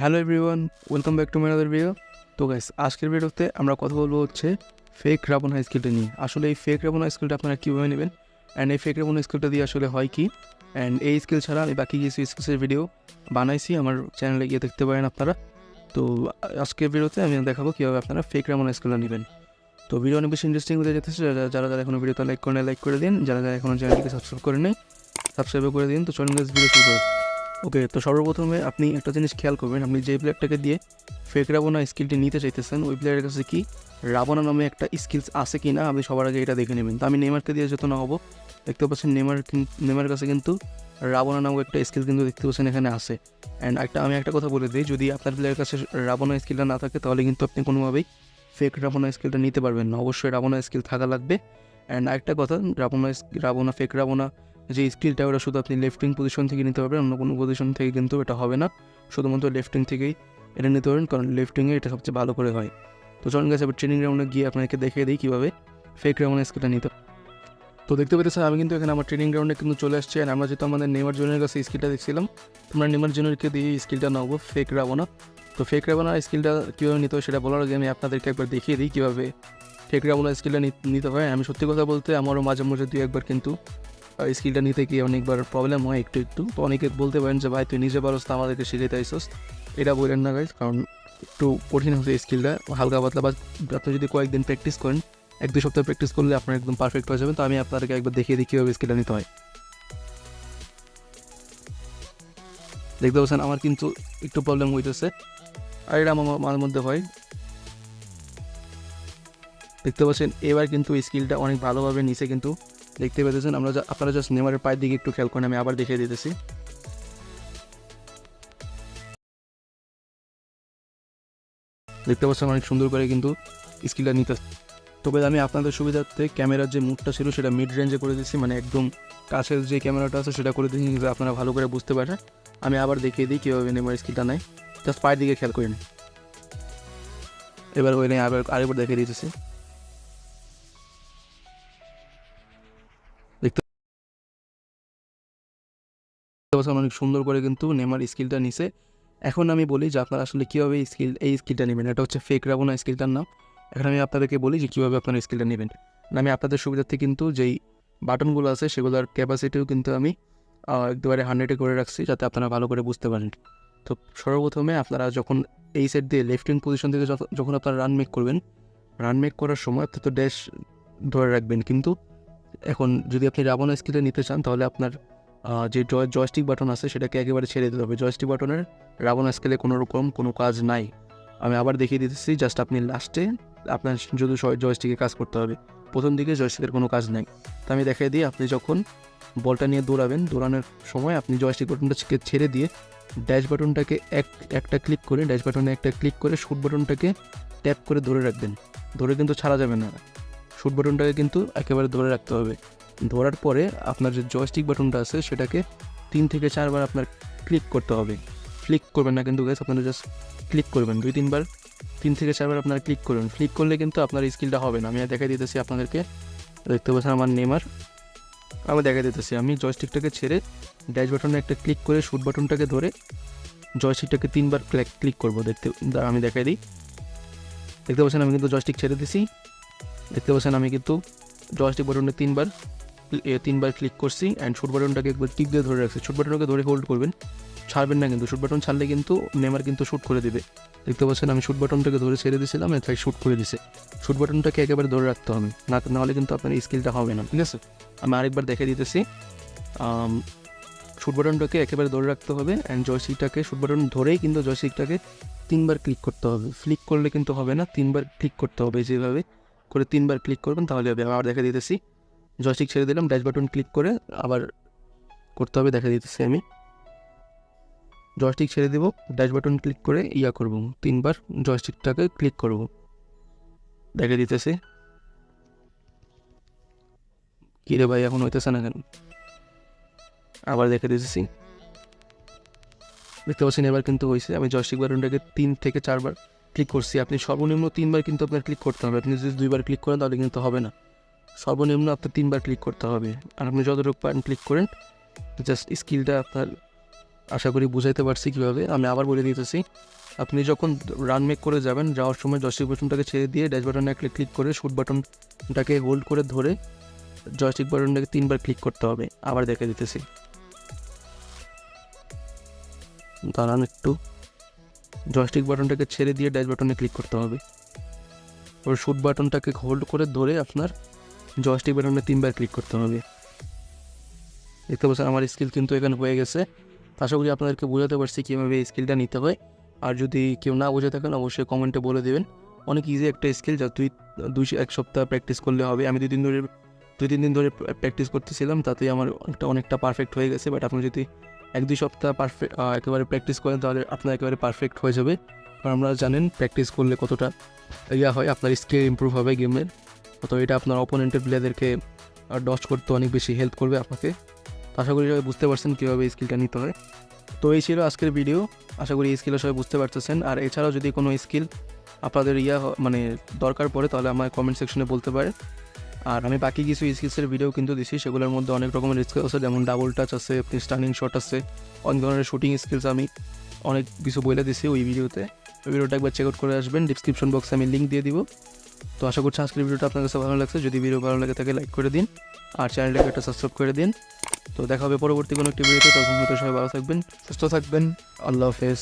Hello everyone, welcome back to my video. তো guys আজকের ভিডিওতে আমরা কথা বলব হচ্ছে ফেক রাবণ হাই স্কিলটা নিয়ে। আসলে এই ফেক রাবণ হাই স্কিলটা আপনারা কীভাবে নেবেন? অ্যান্ড এই ফেক রাবণ স্কিলটা দিয়ে আসলে হয় কি? অ্যান্ড এই স্কিল ছাড়া আমি বাকি কিছু স্কিলসের ভিডিও বানাইছি আমার চ্যানেলে গিয়ে দেখতে পারেন আপনারা। তো আজকের ভিডিওতে আমি দেখাবো কীভাবে আপনারা ফেক রাবণ স্কিলটা নেবেন। তো ভিডিও অনেক বেশি ইন্টারেস্টিং হতে যেতেছে যারা যারা যারা এখনও ভিডিওটা লাইক করে লাইক করে দিন। যারা যারা এখনও চ্যানেলটিকে সাবস্ক্রাইব করে নেই সাবস্ক্রাইব করে দিন। তো চলুন ভিডিও শুরু করি। ওকে, তো সর্বপ্রথমে আপনি একটা জিনিস খেয়াল করবেন, আপনি যে প্লেয়ারটাকে দিয়ে ফেক রাবণা স্কিলটি নিতে চাইতেছেন, ওই প্লেয়ারের কাছে কি রাবণা নামে একটা স্কিলস আছে কি না আপনি সবার আগে এটা দেখে নেবেন। তো আমি নেমারকে দিয়ে যেত না হব, দেখতে পাচ্ছেন নেমার নেমার কাছে কিন্তু রাবণা নামক একটা স্কিল কিন্তু দেখতে পাচ্ছেন এখানে আছে। অ্যান্ড একটা, আমি একটা কথা বলে দিই, যদি আপনার প্লেয়ারের কাছে রাবণা স্কিলটা না থাকে, তাহলে কিন্তু আপনি কোনোভাবেই ফেক রাবণা স্কিলটা নিতে পারবেন না। অবশ্যই রাবণা স্কিল থাকা লাগবে। অ্যান্ড আরেকটা কথা রাবণা রাবণা ফেক রাবণা যে স্কিলটা ওটা শুধু আপনি লেফটিং পজিশন থেকে নিতে পারবেন, অন্য কোনো পজিশন থেকে কিন্তু এটা হবে না। শুধুমাত্র লেফটিং থেকেই এটা নিতে পারেন কারণ লেফটিংয়ে এটা সবচেয়ে ভালো করে হয়। তো চলুন গেছে এবার ট্রেনিং গ্রাউন্ডে গিয়ে আপনাকে দেখিয়ে দিই কীভাবে ফেক রাউন্ড স্কিলটা নিতে তো দেখতে পেতেছেন আমি কিন্তু এখানে আমার ট্রেনিং গ্রাউন্ডে কিন্তু চলে আসছি, আর আমরা যেহেতু আমাদের নেমার জনের কাছে স্কিলটা দেখছিলাম, তোমরা নেমার জনেরকে দিয়ে স্কিলটা নেব ফেক রাবনা তো ফেক রাবনা স্কিলটা কীভাবে নিতে হয় সেটা বলার আগে আমি আপনাদেরকে একবার দেখিয়ে দিই কীভাবে ফেক রাবনা স্কিলটা নিতে হয়। আমি সত্যি কথা বলতে আমারও মাঝে মাঝে দুই একবার কিন্তু স্কিলটা নিতে গিয়ে অনেকবার প্রবলেম হয় একটু একটু। তো অনেকে বলতে পারেন যে, ভাই, তুই নিজে পারস তো আমাদেরকে শিখাইতে আইসস। এটা বললেন না গাইজ কারণ একটু কঠিন হচ্ছে এই স্কিলটা হালকা পাতলা। বা আপনি যদি কয়েকদিন প্র্যাকটিস করেন, এক দুই সপ্তাহ প্র্যাকটিস করলে আপনার একদম পারফেক্ট হয়ে যাবে। তো আমি আপনাদেরকে একবার দেখিয়ে দিই কীভাবে স্কিলটা নিতে হয়। দেখতে পাচ্ছেন, আমার কিন্তু একটু প্রবলেম হইতেছে। আর এটা আমার মাঝে মধ্যে হয়। দেখতে পাচ্ছেন, এবার কিন্তু স্কিলটা অনেক ভালোভাবে নিচে কিন্তু। দেখতে পেতেছেন আমরা আপনারা জাস্ট নেমারের পায়ের দিকে একটু খেয়াল করেন, আমি আবার দেখিয়ে দিতেছি। দেখতে পাচ্ছেন অনেক সুন্দর করে কিন্তু স্কিলটা নিতে তবে আমি আপনাদের সুবিধার্থে ক্যামেরার যে মুডটা ছিল সেটা মিড রেঞ্জে করে দিচ্ছি মানে একদম কাছের যে ক্যামেরাটা আছে সেটা করে দিচ্ছি আপনারা ভালো করে বুঝতে পারেন। আমি আবার দেখিয়ে দিই কীভাবে নেমার স্কিলটা নেয়। জাস্ট পায়ের দিকে খেয়াল করেন। এবার ওই নিয়ে আবার আরেকবার দেখিয়ে দিতেছি। বছর অনেক সুন্দর করে কিন্তু নেমার স্কিলটা নিছে। এখন আমি বলি যে আপনারা আসলে কীভাবে স্কিল, এই স্কিলটা নেবেন? এটা হচ্ছে ফেক রাবনা স্কিলটার নাম। এখন আমি আপনাদেরকে বলি যে কীভাবে আপনারা স্কিলটা নেবেন। আমি আপনাদের সুবিধার্থে কিন্তু যেই বাটনগুলো আছে, সেগুলোর ক্যাপাসিটিও কিন্তু আমি একেবারে হান্ড্রেডে করে রাখছি, যাতে আপনারা ভালো করে বুঝতে পারেন। তো সর্বপ্রথমে আপনারা যখন এই সেট দিয়ে লেফট উইং পজিশন থেকে যখন আপনারা রান মেক করবেন রান মেক করার সময় আপনি তো ড্যাশ ধরে রাখবেন। কিন্তু এখন যদি আপনি রাবণ স্কিলটা নিতে চান, তাহলে আপনার যে জয় জয়স্টিক বাটন আছে, সেটাকে একেবারে ছেড়ে দিতে হবে। জয়স্টিক বাটনের রাবণ স্কেলে কোনো রকম কোনো কাজ নাই। আমি আবার দেখিয়ে দিতেছি জাস্ট আপনি লাস্টে আপনার শুধু জয়স্টিকে কাজ করতে হবে। প্রথম দিকে জয়স্টিকের কোনো কাজ নাই। তো আমি দেখিয়ে দিই, আপনি যখন বলটা নিয়ে দৌড়াবেন, দৌড়ানোর সময় আপনি জয়স্টিক বাটনটা ছেড়ে- ছেড়ে দিয়ে ড্যাশ বাটনটাকে এক, একটা ক্লিক করে ড্যাশ বাটনে একটা ক্লিক করে শুট বাটনটাকে ট্যাপ করে ধরে রাখবেন। ধরে কিন্তু ছাড়া যাবে না। শুট বাটনটাকে কিন্তু একেবারে ধরে রাখতে হবে। ধরার পরে আপনার যে জয়স্টিক বাটনটা আছে, সেটাকে তিন থেকে চারবার আপনার ক্লিক করতে হবে। ক্লিক করবেন না কিন্তু গ্যাস আপনারা জাস্ট ক্লিক করবেন। দুই, তিনবার, তিন থেকে চারবার আপনারা ক্লিক করবেন। ক্লিক করলে কিন্তু আপনার স্কিলটা হবে না। আমি দেখাই দিতেছি আপনাদেরকে। দেখতে পাচ্ছেন আমার নেমার। আমি দেখা দিতেছি। আমি জয়স্টিকটাকে ছেড়ে ড্যাশ বাটনে একটা ক্লিক করে শুট বাটনটাকে ধরে জয়স্টিকটাকে তিনবার ক্লিক ক্লিক করব। দেখতে আমি দেখাই দিই। দেখতে পাচ্ছেন আমি কিন্তু জয়স্টিক ছেড়ে দিছি। দেখতে পাচ্ছেন আমি কিন্তু জয়স্টিক বাটনে তিনবার তিনবার ক্লিক করছি অ্যান্ড শুট বাটনটাকে একবার টিক দিয়ে ধরে রাখছি। শুট বাটনটাকে ধরে হোল্ড করবেন। ছাড়বেন না কিন্তু শুট বাটন ছাড়লে কিন্তু নেমার কিন্তু শ্যুট করে দেবে। দেখতে পাচ্ছেন আমি শুট বাটনটাকে ধরে ছেড়ে দিয়েছিলাম তাই শ্যুট করে দিছে। শুট বাটনটাকে একেবারে ধরে রাখতে হবে, না নাহলে কিন্তু আপনার স্কিলটা হবে না। ঠিক আছে? আমি আরেকবার দেখে দিতেছি। শুট বাটনটাকে একেবারে ধরে রাখতে হবে অ্যান্ড জয়সিকটাকে শুট বাটন ধরেই কিন্তু জয়সিকটাকে তিনবার ক্লিক করতে হবে। ফ্লিক করলে কিন্তু হবে না, তিনবার ক্লিক করতে হবে। যেভাবে করে তিনবার ক্লিক করবেন, তাহলে হবে। আবার দেখে দিতেছি। জয়স্টিক ছেড়ে দিলাম ড্যাশ বাটন ক্লিক করে আবার করতে হবে, দেখা দিতেছি আমি। জয়স্টিক ছেড়ে দেব ড্যাশ বাটন ক্লিক করে ইয়া করব, তিনবার জয়স্টিকটাকে ক্লিক করব। দেখে দিতেছি। কী রে ভাই, এখন হইতেছে না কেন? আবার দেখে দিতেছি। দেখতে পাচ্ছেন, এবার কিন্তু হয়েছে আমি জয়স্টিক বাটনটাকে তিন থেকে চারবার ক্লিক করছি। আপনি সর্বনিম্ন তিনবার কিন্তু আপনার ক্লিক করতে হবে। আপনি যদি দুইবার ক্লিক করেন, তাহলে কিন্তু হবে না। সর্বনিম্ন আপনার তিনবার ক্লিক করতে হবে। আর আপনি যতটুকু পারেন ক্লিক করেন জাস্ট স্কিলটা আপনার আশা করি বুঝাইতে পারছি কীভাবে। আমি আবার বলে দিতেছি, আপনি যখন রান মেক করে যাবেন, যাওয়ার সময় জয়স্টিক বাটনটাকে ছেড়ে দিয়ে ড্যাশ বাটনে একটা ক্লিক করে শুট বাটনটাকে হোল্ড করে ধরে জয়স্টিক বাটনটাকে তিনবার ক্লিক করতে হবে। আবার দেখে দিতেছি। দাঁড়ান একটু। জয়স্টিক বাটনটাকে ছেড়ে দিয়ে ড্যাশ বাটনে ক্লিক করতে হবে। ওর শুট বাটনটাকে হোল্ড করে ধরে আপনার জয়স্টিক বাটনে তিনবার ক্লিক করতে হবে। দেখতে পাচ্ছেন আমার স্কিল কিন্তু এখানে হয়ে গেছে। আশা করি আপনাদেরকে বোঝাতে পারছি কীভাবে এই স্কিলটা নিতে হয়। আর যদি কেউ না বুঝে থাকেন, অবশ্যই কমেন্টে বলে দেবেন। অনেক ইজি একটা স্কিল যা দুই দুই, এক সপ্তাহ প্র্যাকটিস করলে হবে। আমি দুই দিন ধরে, দুই, তিন দিন ধরে প্র্যাকটিস করতেছিলাম, তাতেই আমার অনেকটা অনেকটা পারফেক্ট হয়ে গেছে। বাট আপনি যদি এক, দুই সপ্তাহ পারফেক্ট একেবারে প্র্যাকটিস করেন, তাহলে আপনার একেবারে পারফেক্ট হয়ে যাবে। কারণ আপনারা জানেন প্র্যাকটিস করলে কতটা ইয়া হয়, আপনার স্কিল ইমপ্রুভ হবে গেমের তো এটা আপনার অপোনেন্টের প্লেয়ারদেরকে ডচ করতে অনেক বেশি হেল্প করবে আপনাকে। তো আশা করি সবাই বুঝতে পারছেন কীভাবে এই স্কিলটা নিতে হয়। তো এই ছিল আজকের ভিডিও আশা করি এই স্কিলটা সবাই বুঝতে পারতেছেন। আর এছাড়াও যদি কোনো স্কিল আপনাদের ইয়া মানে দরকার পড়ে, তাহলে আমার কমেন্ট সেকশনে বলতে পারে আর আমি বাকি কিছু স্কিলসের ভিডিও কিন্তু দিছি, সেগুলোর মধ্যে অনেক রকমের স্কিল আছে, যেমন ডাবল টাচ আছে, আপনি স্টার্নিং শট আছে, অনেক ধরনের শুটিং স্কিলস আমি অনেক কিছু বলে দিছি ওই ভিডিওতে ওই ভিডিওটা একবার চেক আউট করে আসবেন ডিসক্রিপশন বক্সে আমি লিঙ্ক দিয়ে দিব। তো আশা করছি আজকের ভিডিওটা আপনার কাছে ভালো লাগছে। যদি ভিডিও ভালো লাগে তাকে লাইক করে দিন আর চ্যানেলটাকে একটা সাবস্ক্রাইব করে দিন। তো দেখা হবে পরবর্তী কোনো একটি ভিডিওতে তখন হয়তো সবাই ভালো থাকবেন, সুস্থ থাকবেন। আল্লাহ হাফেজ।